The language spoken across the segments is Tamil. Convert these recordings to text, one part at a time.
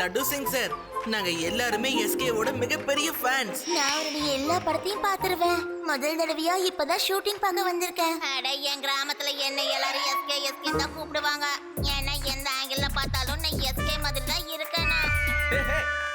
லட்டு சிங் சார். நாங்க எல்லாருமே எஸ்கேவோட மிகப்பெரிய ஃபேன்ஸ் நான் அவருடைய எல்லா படத்தையும் பாத்துருவேன் முதல் தடவையா இப்பதான் ஷூட்டிங் பார்க்க வந்திருக்கேன். அட என் கிராமத்துல என்ன எல்லாரும் எஸ்கே எஸ்கே தான் கூப்பிடுவாங்க. ஏன்னா எந்த ஆங்கிள் பார்த்தாலும்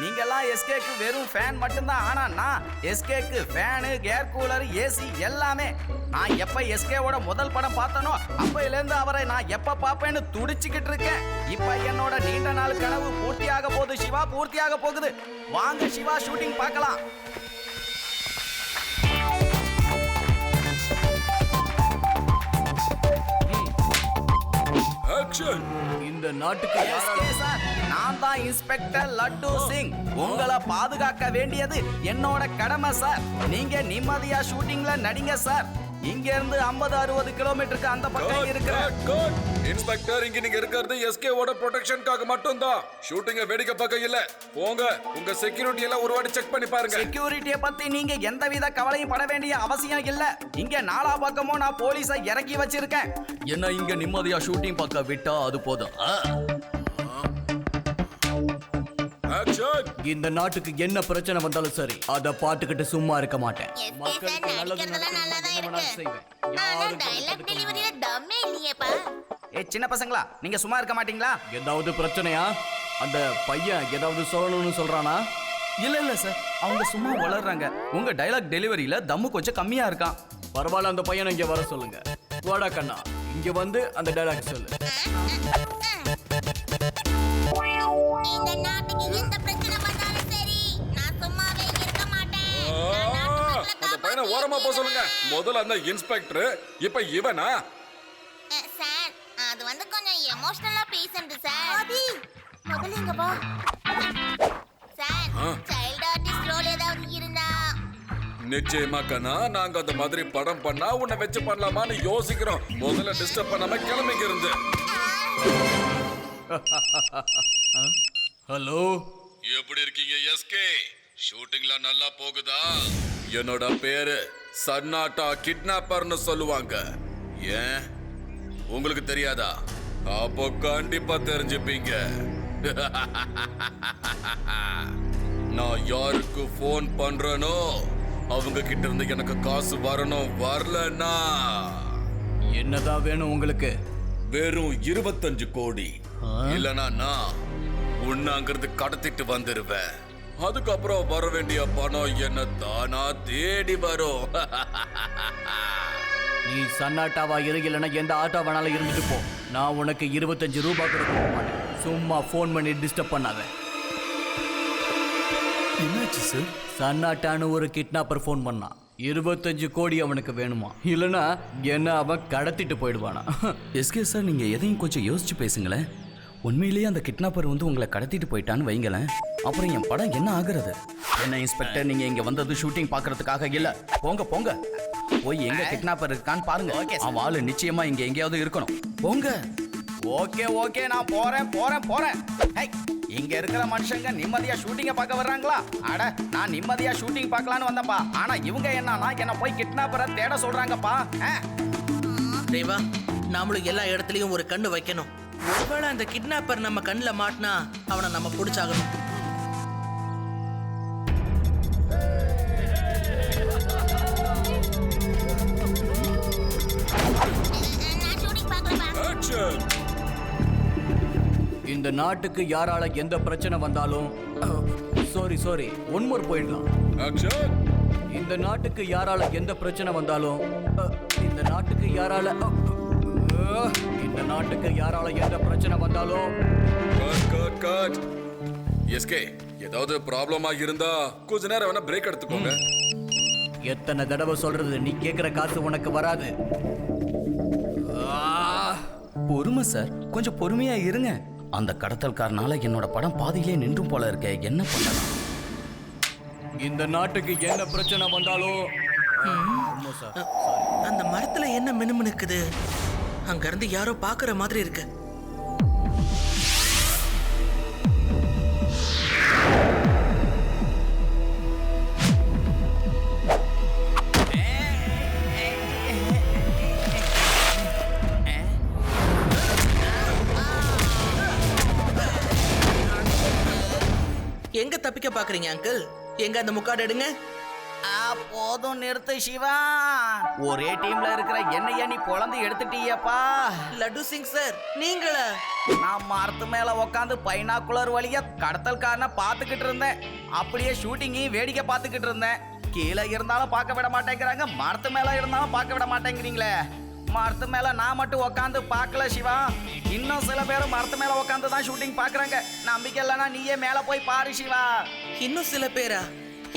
நீங்கெல்லாம் எஸ்கேக்கு வெறும் ஃபேன் மட்டும்தான். ஆனா நான் எஸ்கேக்கு ஃபேனு ஏர் கூலர் ஏசி எல்லாமே நான் எப்ப எஸ்கேவோட முதல் படம் பார்த்தனோ அப்பையில இருந்து அவரை நான் எப்ப பார்ப்பேன்னு துடிச்சுக்கிட்டு இருக்கேன். இப்ப என்னோட நீண்ட நாள் கனவு பூர்த்தியாக போகுது சிவா பூர்த்தியாக போகுது. வாங்க சிவா ஷூட்டிங் பார்க்கலாம். இந்த நாட்டுக்கு நான் இன்ஸ்பெக்டர் லட்டு சிங். உங்களை பாதுகாக்க வேண்டியது என்னோட கடமை சார். நீங்க நிம்மதியா ஷூட்டிங்ல நடிங்க சார். இங்க இருந்து 50 அறுபது கிலோமீட்டருக்கு அந்த பக்கம் இருக்கிற இன்ஸ்பெக்டர் இங்க நீங்க இருக்கிறது எஸ்கே ஓட ப்ரொடெக்ஷனுக்காக மட்டும் தான் ஷூட்டிங்க வேடிக்கை பார்க்க இல்ல. போங்க உங்க செக்யூரிட்டி எல்லாம் ஒரு வாட்டி செக் பண்ணி பாருங்க. செக்யூரிட்டிய பத்தி நீங்க எந்தவித கவலையும் பட வேண்டிய அவசியம் இல்ல. இங்க நாலா பக்கமும் நான் போலீஸை இறக்கி வச்சிருக்கேன். என்ன இங்க நிம்மதியா ஷூட்டிங் பார்க்க விட்டா அது போதும்? இந்த நாட்டுக்கு என்ன பிரச்சனை வந்தாலும் சரி அத பாத்துக்கிட்டு சும்மா இருக்க மாட்டேன். எஸ்கே சார் நடிக்கிறதெல்லாம் நல்லா தான் இருக்கு. ஆனா டைலாக் டெலிவரியில தம்மே இல்லையேப்பா. ஏ சின்ன பசங்களா நீங்க சும்மா இருக்க மாட்டீங்களா? ஏதாவது பிரச்சனையா? அந்த பையன் ஏதாவது சொல்லணும்னு சொல்றானா? இல்ல இல்ல சார் அவங்க சும்மா வளர்றாங்க. உங்க டைலாக் டெலிவரியில தம்மு கொஞ்சம் கம்மியா இருக்கான். பரவாயில்ல அந்த பையனை இங்க வர சொல்லுங்க. வாடா கண்ணா. இங்க வந்து அந்த டைலாக் சொல்லு. இந்த நாட்டுக்கு எந்த பிரச்சனை வந்தாலும் சரி நான் சும்மாவே இருக்க மாட்டேன். நான் நாட்டு மக்களை அந்த பையனை ஓரமா போக சொல்லுங்க. முதல்ல அந்த இன்ஸ்பெக்டர் இப்ப இவனா? அஹ், சார் அது வந்து கொஞ்சம் எமோஷனலா பேசுறது சார். அபி முதல்ல இங்க வா. சார் சைல்ட் ஆர்டிஸ்ட் ரோல் ஏதாவது இருந்தா? நிச்சயமா கண்ணா நாங்க அந்த மாதிரி படம் பண்ணா உன்னை வச்சு பண்ணலாமான்னு யோசிக்கிறோம். முதல்ல டிஸ்டர்ப் பண்ணாம கிளம்பிங்க இருந்து ஹலோ? எப்படி இருக்கீங்க எஸ்கே ஷூட்டிங்லாம் நல்லா போகுதா? என்னோட பேரு சன்னாட்டா கிட்னாப்பர்னு சொல்லுவாங்க. ஏன்? உங்களுக்கு தெரியாதா? அப்போ கண்டிப்பா தெரிஞ்சுப்பீங்க. நான் யாருக்கு ஃபோன் பண்றேனோ அவங்க கிட்ட இருந்து எனக்கு காசு வரணும் வரலன்னா. என்னதான் வேணும் உங்களுக்கு? வெறும் இருபத்தஞ்சு கோடி. இல்லனா நான் உன்னை அங்கிருந்து கடத்திட்டு வந்துருவேன். அதுக்கப்புறம் வர வேண்டிய பணம் என்ன தானா தேடி வரும். நீ சன்னாட்டாவா இரு இல்லைன்னா எந்த ஆட்டோ வேணாலும் இருந்துட்டு போ. நான் உனக்கு இருபத்தஞ்சு ரூபாய் கூட கொடுக்க மாட்டேன். சும்மா ஃபோன் பண்ணி டிஸ்டர்ப் பண்ணாத. என்னாச்சு சார் சன்னாட்டான்னு ஒரு கிட்னாப்பர் ஃபோன் பண்ணான். இருபத்தஞ்சு கோடி அவனுக்கு வேணுமா? இல்லைன்னா என்ன அவன் கடத்திட்டு போயிடுவானா? எஸ்கே சார் நீங்க எதையும் கொஞ்சம் யோசிச்சு பேசுங்களேன். உண்மையிலேயே அந்த கிட்னாப்பர் வந்து உங்களை கடத்திட்டு போயிட்டான்னு வைங்களேன். அப்புறம் என் படம் என்ன ஆகுறது? என்ன இன்ஸ்பெக்டர் நீங்க இங்க வந்தது ஷூட்டிங் பார்க்கறதுக்காக இல்ல? போங்க போங்க. போய் எங்க கிட்னாப்பர் இருக்கான்னு பாருங்க. அவன் ஆளு நிச்சயமா இங்க எங்கேயாவது இருக்கணும். போங்க. ஓகே ஓகே நான் போறேன் போறேன் போறேன். ஹை, இங்க இருக்கிற மனுஷங்க நிம்மதியா ஷூட்டிங்க பார்க்க வர்றாங்களா? அட நான் நிம்மதியா ஷூட்டிங் பார்க்கலான்னு வந்தேன்ப்பா. ஆனா இவங்க என்னன்னா என்ன போய் கிட்னாப்பரை தேட சொல்றாங்கப்பா. ஆ. தேவா நாமளும் எல்லா இடத்துலயும் ஒரு கண்ணு வைக்கணும். ஒருவேளை அந்த கிட்னாப்பர் நம்ம கண்ணில் மாட்டினா அவனை நம்ம பிடிச்சாகணும். இந்த நாட்டுக்கு யாரால எந்த பிரச்சனை வந்தாலும் சாரி சாரி ஒன்மோர் போயிடலாம். இந்த நாட்டுக்கு யாரால எந்த பிரச்சனை வந்தாலும் இந்த நாட்டுக்கு யாரால இந்த நாட்டுக்கு யாரால எந்த பிரச்சனை வந்தாலும்? கட் கட் கட் எஸ்கே ஏதாவது ப்ராப்ளமா இருந்தா கொஞ்ச நேரம் வேணா பிரேக் எடுத்துக்கோங்க. எத்தனை தடவை சொல்றது? நீ கேக்குற காசு உனக்கு வராது. பொறுமை சார் கொஞ்சம் பொறுமையா இருங்க. அந்த கடத்தல்காரனால என்னோட படம் பாதியிலே நின்றும் போல இருக்க. என்ன பண்ணலாம்? இந்த நாட்டுக்கு என்ன பிரச்சனை வந்தாலும்? அந்த மரத்துல என்ன மினுமினுக்குது? அங்க இருந்து யாரோ பாக்குற மாதிரி இருக்கு. எங்க தப்பிக்க பாக்குறீங்க அங்கிள் எங்க அந்த முக்காடு எடுங்க. போதும் நிறுத்து சிவா. ஒரே டீம்ல இருக்கிற என்னைய நீ பொழந்து எடுத்துட்டீயப்பா. லட்டு சிங் சார் நீங்களா? நான் மரத்து மேல உக்காந்து பைனாக்குலர் வழியா கடத்தல்காரனை பார்த்துக்கிட்டு இருந்தேன். அப்படியே ஷூட்டிங்கையும் வேடிக்கை பார்த்துக்கிட்டு இருந்தேன். கீழே இருந்தாலும் பார்க்க விட மாட்டேங்கிறாங்க மரத்து மேல இருந்தாலும் பார்க்க விட மாட்டேங்கிறீங்களே. மரத்து மேல நான் மட்டும் உக்காந்து பார்க்கல சிவா. இன்னும் சில பேர் மரத்து மேல உக்காந்து தான் ஷூட்டிங் பார்க்கறாங்க. நம்பிக்கை இல்லைன்னா நீயே மேல போய் பாரு சிவா. இன்னும் சில பேரா?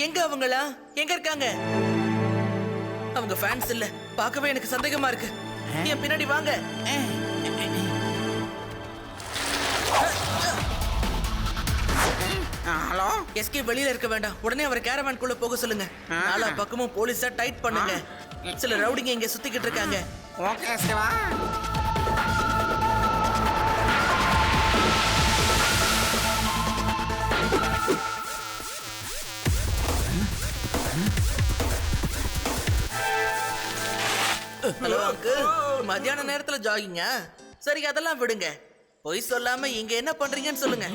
எங்க அவங்களா? எங்க இருக்காங்க? அவங்க ஃபேன்ஸ் இல்ல. பார்க்கவே எனக்கு சந்தேகமா இருக்கு. என் பின்னாடி வாங்க. ஹலோ? எஸ்கே வெளியில இருக்க வேண்டாம். உடனே அவரை கேரவான் குள்ள போக சொல்லுங்க. நாலா பக்கமும் போலீஸா டைட் பண்ணுங்க. சில ரவுடிங்க இங்க சுத்திக்கிட்டு இருக்காங்க. ஓகே அங்கிள் மத்தியான நேரத்துல ஜாகிங்க. சரி அதெல்லாம் விடுங்க. பொய் சொல்லாம இங்க என்ன பண்றீங்கன்னு சொல்லுங்க.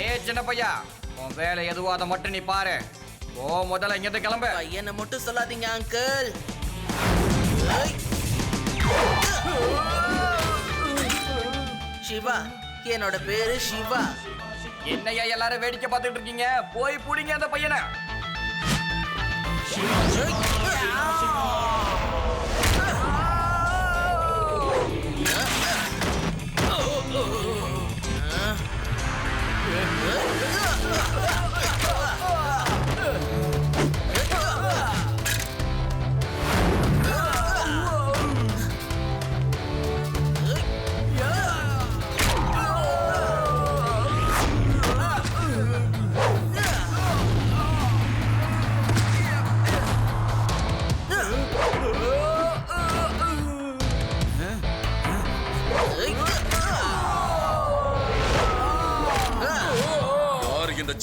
ஏ சின்ன பையா உன் வேலை எதுவோ அதை மட்டும் நீ பாரு. ஓ முதல்ல இங்கிருந்து கிளம்பு. பையனை மட்டும் சொல்லாதீங்க அங்கிள். சிவா என்னோட பேரு சிவா. என்னையா எல்லாரும் வேடிக்கை பார்த்துட்டு இருக்கீங்க? போய் பிடிங்க அந்த பையனை.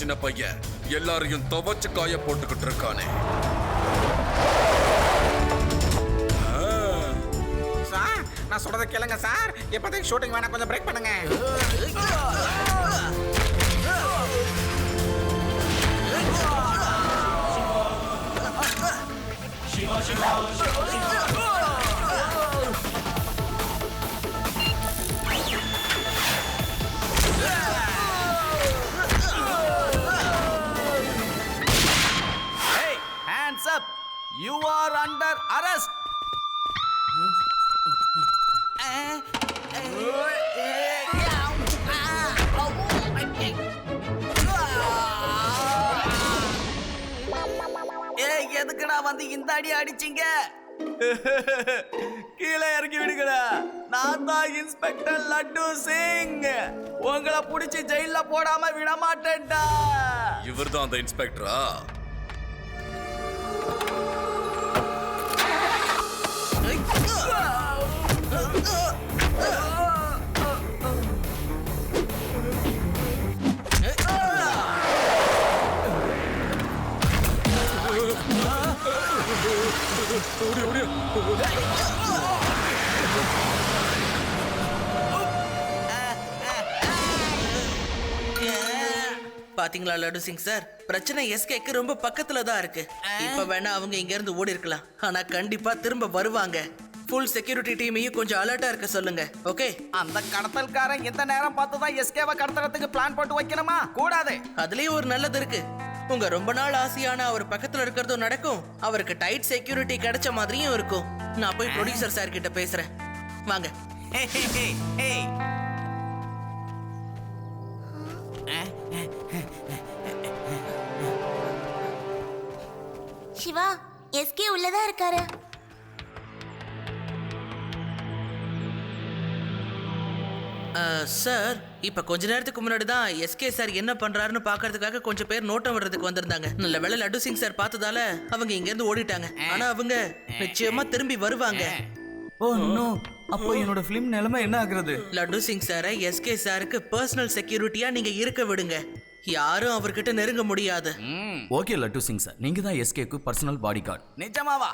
சின்ன பையன். எல்லாரையும் துவச்சு காய போட்டுக்கிட்டு இருக்கானே. சார் நான் சொல்றதை கேளுங்க சார். இப்போதைக்கு ஷூட்டிங் வேணா கொஞ்சம் பிரேக் பண்ணுங்க. Hey, கீழே இறக்கி விடுங்கடா. நான் தான் இன்ஸ்பெக்டர் லட்டு சிங். உங்களை புடிச்சு ஜெயில போடாம விட மாட்டேன்டா இவர்தான் அந்த இன்ஸ்பெக்டரா? பாத்தீங்களா லட்டு சிங் சார்? பிரச்சனை எஸ்கேக்கு ரொம்ப பக்கத்துல தான் இருக்கு. இப்ப வேணா அவங்க இங்க இருந்து ஓடி இருக்கலாம். ஆனா கண்டிப்பா திரும்ப வருவாங்க. ஃபுல் செக்யூரிட்டி டீமையும் கொஞ்சம் அலர்ட்டா இருக்க சொல்லுங்க. ஓகே அந்த கடத்தல்காரன் எந்த நேரம் பார்த்து தான் எஸ்கேவை கடத்துறதுக்கு பிளான் போட்டு வைக்கணுமா? கூடாது. அதுலயும் ஒரு நல்லது இருக்கு. உங்க ரொம்ப நாள் ஆசையான அவர் பக்கத்துல இருக்கிறதும் நடக்கும். அவருக்கு டைட் செக்யூரிட்டி கிடைச்ச மாதிரியும் இருக்கும். நான் போய் ப்ரொடியூசர் சார் கிட்ட பேசுறேன். வாங்க. சிவா எஸ்கே உள்ளதா இருக்காரு? சார் இப்ப கொஞ்ச நேரத்துக்கு முன்னாடி தான் எஸ்கே சார் என்ன பண்றாருன்னு பாக்குறதுக்காக கொஞ்சம் பேர் நோட்டம் விடுறதுக்கு வந்திருந்தாங்க. நல்ல வேளை லட்டு சிங் சார் பார்த்ததால அவங்க இங்க இருந்து ஓடிட்டாங்க ஆனா அவங்க நிச்சயமா திரும்பி வருவாங்க. Oh no. அப்போ என்னோட ஃபிலிம் நிலைமை என்ன ஆகுறது? லட்டு சிங் சாரை எஸ்கே சாருக்கு பர்சனல் செக்யூரிட்டியா நீங்க இருக்க விடுங்க. யாரும் அவர்கிட்ட நெருங்க முடியாது. Okay Laddu Singh sir. நீங்க தான் எஸ்கேக்கு பர்சனல் பாடி கார்டு நிஜமாவா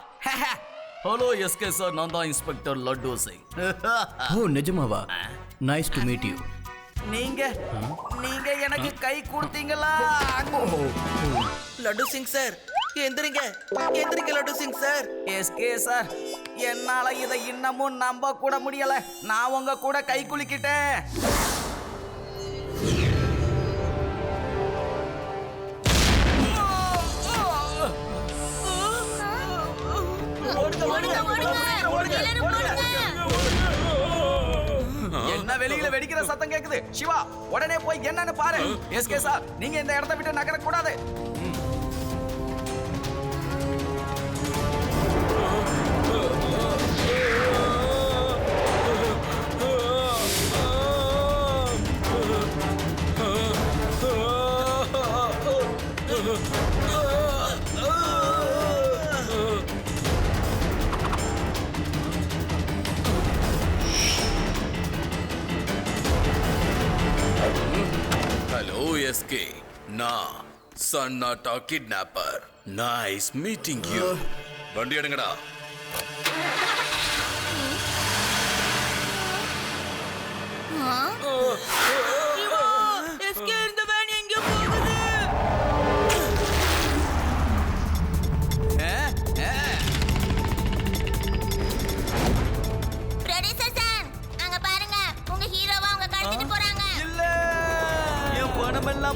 ஹலோ எஸ்கே சார். நான் தான் இன்ஸ்பெக்டர் லட்டு சிங். ஓ நிஜமாவா நைஸ் டு மீட் யூ நீங்க நீங்க எனக்கு கை கொடுத்தீங்களா? லட்டு சிங் சார் எந்திரிங்க. எந்திரிங்க Laddu Singh sir. SK sir என்னால இதை இன்னமும் நம்ப கூட முடியல. நான் உங்க கூட கை குலுக்கிட்டேன். ஓடுங்க ஓடுங்க. எல்லாரும் ஓடுங்க. என்ன வெளியில வெடிக்கிற சத்தம் கேக்குது. சிவா உடனே போய் என்னன்னு பாரு. எஸ்கே சார் நீங்க இந்த இடத்த விட்டு நகர கூடாது எஸ்கே. நான் சன்னாட்டா கிட்னாப்பர் நைஸ் மீட்டிங் யூ வண்டி எடுங்கடா. எஸ்கே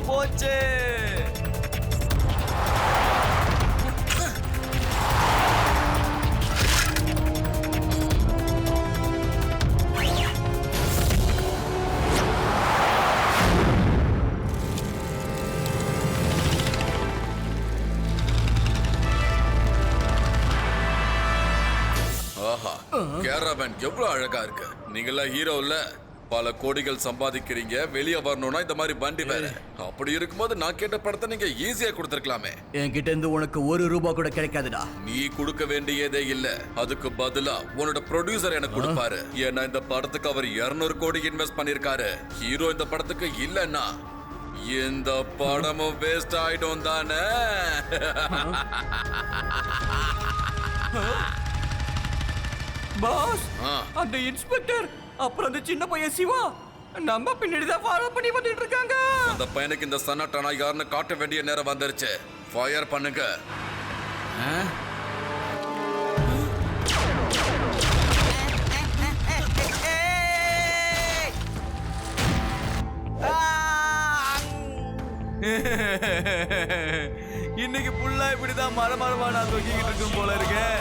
போச்சு. ஆஹா பேண்ட் எவ்வளவு அழகா இருக்கு. நீங்களாம் ஹீரோ இல்ல. பல கோடிகள் சம்பாதிக்கிறீங்க. வெளியே வரணும்னா இந்த மாதிரி வண்டி வேற. அப்படி இருக்கும்போது நான் கேட்ட படத்தை நீங்க ஈஸியா கொடுத்துருக்கலாமே. என்கிட்ட இருந்து உனக்கு ஒரு ரூபா கூட கிடைக்காதுடா. நீ கொடுக்க வேண்டியதே இல்ல. அதுக்கு பதிலா உன்னோட ப்ரொடியூசர் எனக்கு கொடுப்பாரு. ஏன்னா இந்த படத்துக்கு அவர் 200 கோடி இன்வெஸ்ட் பண்ணிருக்காரு. ஹீரோ இந்த படத்துக்கு இல்லன்னா இந்த படமும் வேஸ்ட் ஆயிடும் தானே? பாஸ் ஆ. அந்த இன்ஸ்பெக்டர் அப்புறம் அந்த சின்ன பையன் சிவா. நம்ம பின்னாடி தான் ஃபாலோ பண்ணி வந்துட்டு இருக்காங்க அந்த பையனுக்கு இந்த சன்னாட்டானா யாருன்னு காட்ட வேண்டிய நேரம் வந்துருச்சு. ஃபயர் பண்ணுங்க. இன்னைக்கு புல்லா இப்படிதான் மர மரமா நான் தொங்கிக்கிட்டு இருக்கும் போல இருக்கேன்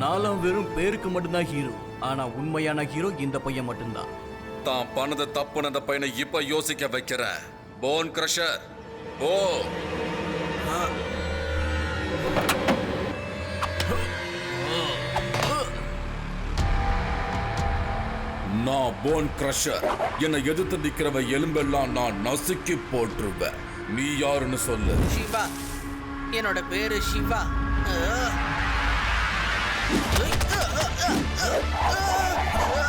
நாலாம் வெறும் பேருக்கு மட்டும்தான் ஹீரோ. ஆனா உண்மையான ஹீரோ இந்த பையன் மட்டும்தான். தான் பணத்தை தப்புன்னு அந்த பையனை இப்ப யோசிக்க வைக்கிற. Phone crusher. ஓ நான் போன் கிரஷர். என்னை எதிர்த்து நிக்கிறவ எலும்பெல்லாம் நான் நசுக்கி போட்டுருவேன். நீ யாருன்னு சொல்லு. சிவா என்னோட பேரு சிவா அஹ். வாவ்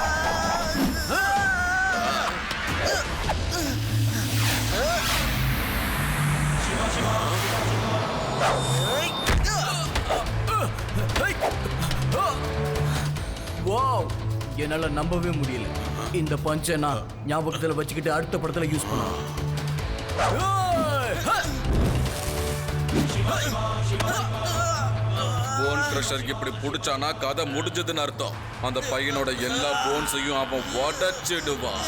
என்னால் நம்பவே முடியல. இந்த பஞ்சை நான் ஞாபகத்தில் வச்சுக்கிட்டு அடுத்த படத்தில் யூஸ் பண்ணுவேன் போன் க்ரஷருக்கு இப்படி பிடிச்சானா கதை முடிஞ்சதுன்னு அர்த்தம். அந்த பையனோட எல்லா போன்ஸையும் அவன் உடச்சிடுவான்.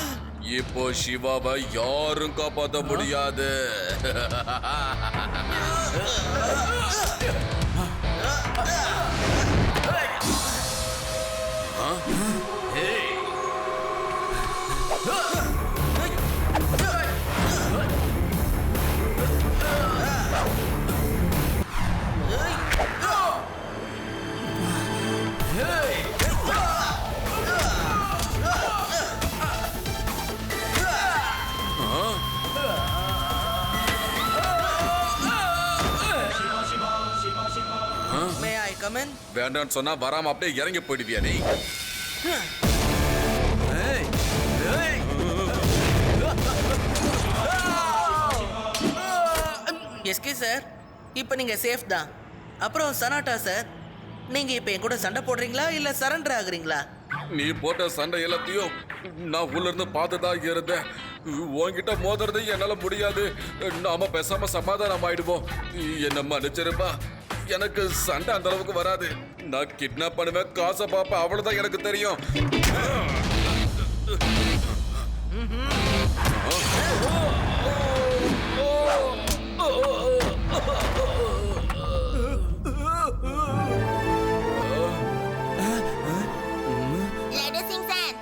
இப்போ சிவாவை யாரும் காப்பாற்ற முடியாது. Huh? வேண்டாம்னு சொன்னா வராம அப்படியே இறங்கி போயிடுவியா நீ? எஸ்கே சார் இப்போ நீங்க சேஃப் தான். அப்புறம் சனாட்டா சார் நீங்க இப்போ என் கூட சண்டை போடுறீங்களா இல்ல சரண்டர் ஆகுறீங்களா? நீ போட்ட சண்டை எல்லாத்தையும் நான் உள்ள இருந்து பார்த்துதான் இருந்தேன். உன்கிட்ட மோதுறது என்னால முடியாது. நாம பேசாம சமாதானம் ஆயிடுவோம் என்ன மன்னிச்சிருப்பா. எனக்கு சண்டை அந்த அளவுக்கு வராது. நான் கிட்னாப் பண்ணுவேன் காசை பார்ப்பேன் அவ்வளவுதான் எனக்கு தெரியும். லட்டு சிங் சார்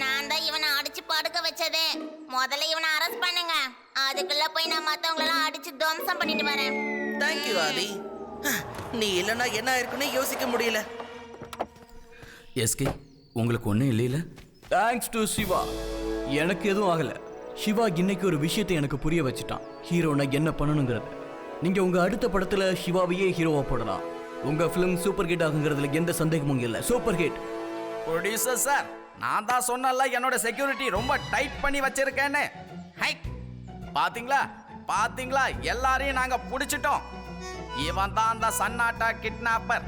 நான் தான் இவனை அடிச்சு படுக்க வச்சதே. முதல்ல இவனை அரெஸ்ட் பண்ணுங்க. அதுக்குள்ள போய் நான் மத்தவங்களெல்லாம் அடிச்சு துவம்சம் பண்ணிட்டு வரேன். தேங்க்யூ ஆதி நீ இல்லைன்னா என்ன ஆயிருக்குன்னு யோசிக்க முடியல. எஸ்கே உங்களுக்கு ஒன்றும் இல்லைல்ல தேங்க்ஸ் டு சிவா எனக்கு எதுவும் ஆகல. சிவா இன்னைக்கு ஒரு விஷயத்தை எனக்கு புரிய வச்சுட்டான். ஹீரோனா என்ன பண்ணணுங்கிறது. நீங்க உங்க அடுத்த படத்துல சிவாவையே ஹீரோவா போடலாம். உங்க ஃபிலிம் சூப்பர் ஹிட் ஆகுங்கிறதுல எந்த சந்தேகமும் இல்லை. சூப்பர் ஹிட் ப்ரொடியூசர் சார் நான் தான் சொன்னல என்னோட செக்யூரிட்டி ரொம்ப டைட் பண்ணி வச்சிருக்கேன்னு. ஹை பாத்தீங்களா? பாத்தீங்களா? எல்லாரையும் நாங்க புடிச்சிட்டோம். இவன் தான் அந்த சன்னாட்டா கிட்னாப்பர்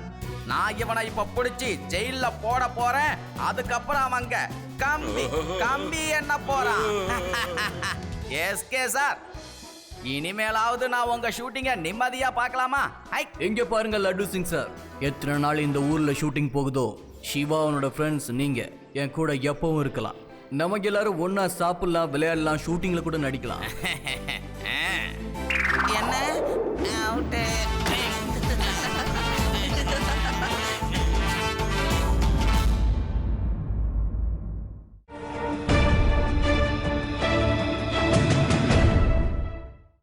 நான் இவனை இப்ப புடிச்சு ஜெயில்ல போட போறேன். அதுக்கப்புறம் அவங்க கம்பி கம்பி என்ன போறான்? எஸ்கே சார் இனிமேலாவது நான் உங்க ஷூட்டிங்க நிம்மதியா பார்க்கலாமா? எங்க பாருங்க லட்டு சிங் சார் எத்தனை நாள் இந்த ஊர்ல ஷூட்டிங் போகுதோ? சிவாவனோட ஃப்ரெண்ட்ஸ் நீங்க. என் கூட எப்பவும் இருக்கலாம். நமக்கு எல்லாரும் ஒண்ணா சாப்பிடலாம் விளையாடலாம் ஷூட்டிங்ல கூட நடிக்கலாம். out there.